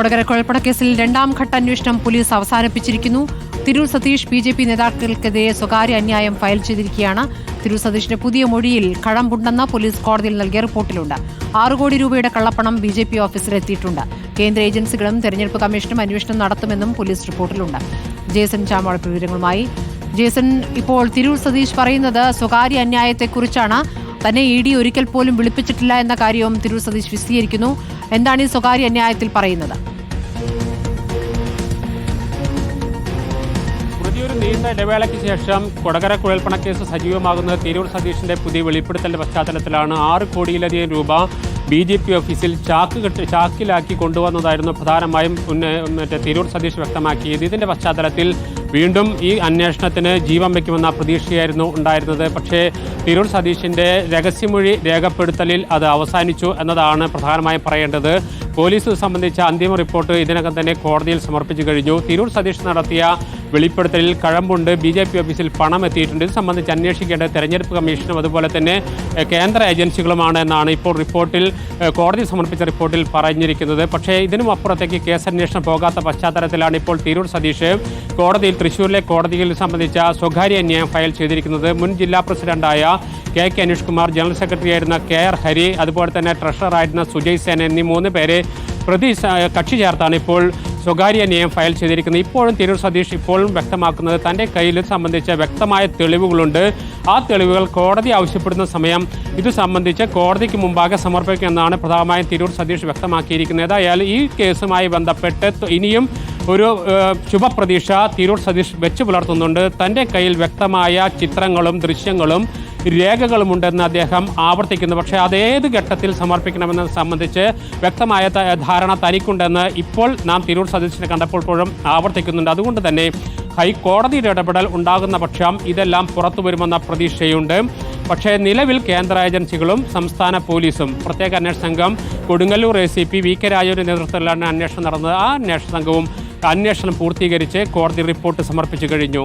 കൊടകര കുഴൽപ്പണക്കേസിൽ രണ്ടാം ഘട്ട അന്വേഷണം police അവസാനിപ്പിച്ചിരിക്കുന്നു. Tirur Satheesh B J P നേതാക്കൾക്കെതിരെ സ്വകാര്യ അന്യായം ഫയൽ ചെയ്തിരിക്കുകയാണ്. തിരൂർ സതീഷിന്റെ പുതിയ മൊഴിയിൽ കഴമ്പുണ്ടെന്ന് പോലീസ് കോടതിയിൽ നൽകിയ റിപ്പോർട്ടിലുണ്ട്. ആറു കോടി രൂപയുടെ കള്ളപ്പണം ബി ജെ പി ഓഫീസിലെത്തിയിട്ടുണ്ട് കേന്ദ്ര ഏജൻസികളും തെരഞ്ഞെടുപ്പ് കമ്മീഷനും അന്വേഷണം നടത്തുമെന്നും പോലീസ് റിപ്പോർട്ടിലുണ്ട്. ജേസൺ ചാമോള വിവരങ്ങളുമായി. ജേസൺ ഇപ്പോൾ തിരൂർ സതീഷ് പറയുന്നത് സ്വകാര്യ അന്യായത്തെക്കുറിച്ചാണ്. തന്നെ ഇ ഡി ഒരിക്കൽ പോലും വിളിപ്പിച്ചിട്ടില്ല എന്ന കാര്യവും തിരൂർ സതീഷ് വിശദീകരിക്കുന്നു. എന്താണ് ഈ സ്വകാര്യ അന്യായത്തിൽ പറയുന്നത്? നീണ്ട ഇടവേളയ്ക്ക് ശേഷം കൊടകര കുഴൽപ്പണക്കേസ് സജീവമാകുന്നത് തിരൂർ സതീഷിന്റെ പുതിയ വെളിപ്പെടുത്തലിന്റെ പശ്ചാത്തലത്തിലാണ്. ആറ് കോടിയിലധികം രൂപ ബി ജെ പി ഓഫീസിൽ ചാക്ക് കെട്ടി ചാക്കിലാക്കി കൊണ്ടുവന്നതായിരുന്നു പ്രധാനമായും മറ്റേ തിരൂർ സതീഷ് വ്യക്തമാക്കിയത്. ഇതിന്റെ പശ്ചാത്തലത്തിൽ വീണ്ടും ഈ അന്വേഷണത്തിന് ജീവൻ വയ്ക്കുമെന്ന പ്രതീക്ഷയായിരുന്നു ഉണ്ടായിരുന്നത്. പക്ഷേ തിരൂർ സതീഷിന്റെ രഹസ്യമൊഴി രേഖപ്പെടുത്തലിൽ അത് അവസാനിച്ചു എന്നതാണ് പ്രധാനമായും പറയേണ്ടത്. പോലീസ് സംബന്ധിച്ച അന്തിമ റിപ്പോർട്ട് ഇതിനകം തന്നെ കോടതിയിൽ സമർപ്പിച്ചു കഴിഞ്ഞു. തിരൂർ സതീഷ് നടത്തിയ വെളിപ്പെടുത്തലിൽ കഴമ്പുണ്ട്. ബി ജെ പി ഓഫീസിൽ പണം എത്തിയിട്ടുണ്ട്. ഇത് സംബന്ധിച്ച് അന്വേഷിക്കേണ്ട തെരഞ്ഞെടുപ്പ് കമ്മീഷനും അതുപോലെ തന്നെ കേന്ദ്ര ഏജൻസികളുമാണ് എന്നാണ് ഇപ്പോൾ റിപ്പോർട്ടിൽ കോടതി സമർപ്പിച്ച റിപ്പോർട്ടിൽ പറഞ്ഞിരിക്കുന്നത്. പക്ഷേ ഇതിനും അപ്പുറത്തേക്ക് കേസ് അന്വേഷണം പോകാത്ത പശ്ചാത്തലത്തിലാണ് ഇപ്പോൾ തിരൂർ സതീഷ്. കോടതിയിൽ തൃശൂരിലെ കോടതിയിൽ സംബന്ധിച്ച സ്വകാര്യ അന്യായം ഫയൽ ചെയ്തിരിക്കുന്നത് മുൻ ജില്ലാ പ്രസിഡന്റായ K K Aneesh Kumar general secretary ആയിരുന്ന കെ ആർ ഹരി അതുപോലെ തന്നെ ട്രഷററായിരുന്ന സുജയ് സേന എന്നീ മൂന്ന് പേരെ പ്രതി കക്ഷി ചേർത്താണ് ഇപ്പോൾ സ്വകാര്യ നിയമം ഫയൽ ചെയ്തിരിക്കുന്നത് ഇപ്പോഴും തിരൂർ സതീഷ് ഇപ്പോഴും വ്യക്തമാക്കുന്നത് തന്റെ കയ്യിൽ സംബന്ധിച്ച വ്യക്തമായ തെളിവുകളുണ്ട്. ആ തെളിവുകൾ കോടതി ആവശ്യപ്പെടുന്ന സമയം ഇത് സംബന്ധിച്ച് കോടതിക്ക് മുമ്പാകെ സമർപ്പിക്കുമെന്നാണ് പ്രധാനമായും തിരൂർ സതീഷ് വ്യക്തമാക്കിയിരിക്കുന്നത്. ഏതായാലും ഈ കേസുമായി ബന്ധപ്പെട്ട് ഇനിയും ഒരു ശുഭപ്രതീക്ഷ തിരൂർ സതീഷ് വെച്ച് പുലർത്തുന്നുണ്ട്. തന്റെ കയ്യിൽ വ്യക്തമായ ചിത്രങ്ങളും ദൃശ്യങ്ങളും രേഖകളുമുണ്ടെന്ന് അദ്ദേഹം ആവർത്തിക്കുന്നു. പക്ഷേ അതേത് ഘട്ടത്തിൽ സമർപ്പിക്കണമെന്നത് സംബന്ധിച്ച് വ്യക്തമായ ധാരണ തനിക്കുണ്ടെന്ന് ഇപ്പോൾ നാം തിരൂർ സതീശിനെ കണ്ടപ്പോൾ പോലും ആവർത്തിക്കുന്നുണ്ട്. അതുകൊണ്ട് തന്നെ ഹൈക്കോടതിയുടെ ഇടപെടൽ ഉണ്ടാകുന്ന പക്ഷം ഇതെല്ലാം പുറത്തു വരുമെന്ന പ്രതീക്ഷയുണ്ട്. പക്ഷേ നിലവിൽ കേന്ദ്ര ഏജൻസികളും സംസ്ഥാന പോലീസും പ്രത്യേക അന്വേഷണ സംഘം Kodungallur A C P V K രാജുവിന്റെ നേതൃത്വത്തിലാണ് അന്വേഷണം നടന്നത്. ആ അന്വേഷണ സംഘവും അന്വേഷണം പൂർത്തീകരിച്ച് കോടതി റിപ്പോർട്ട് സമർപ്പിച്ചു കഴിഞ്ഞു.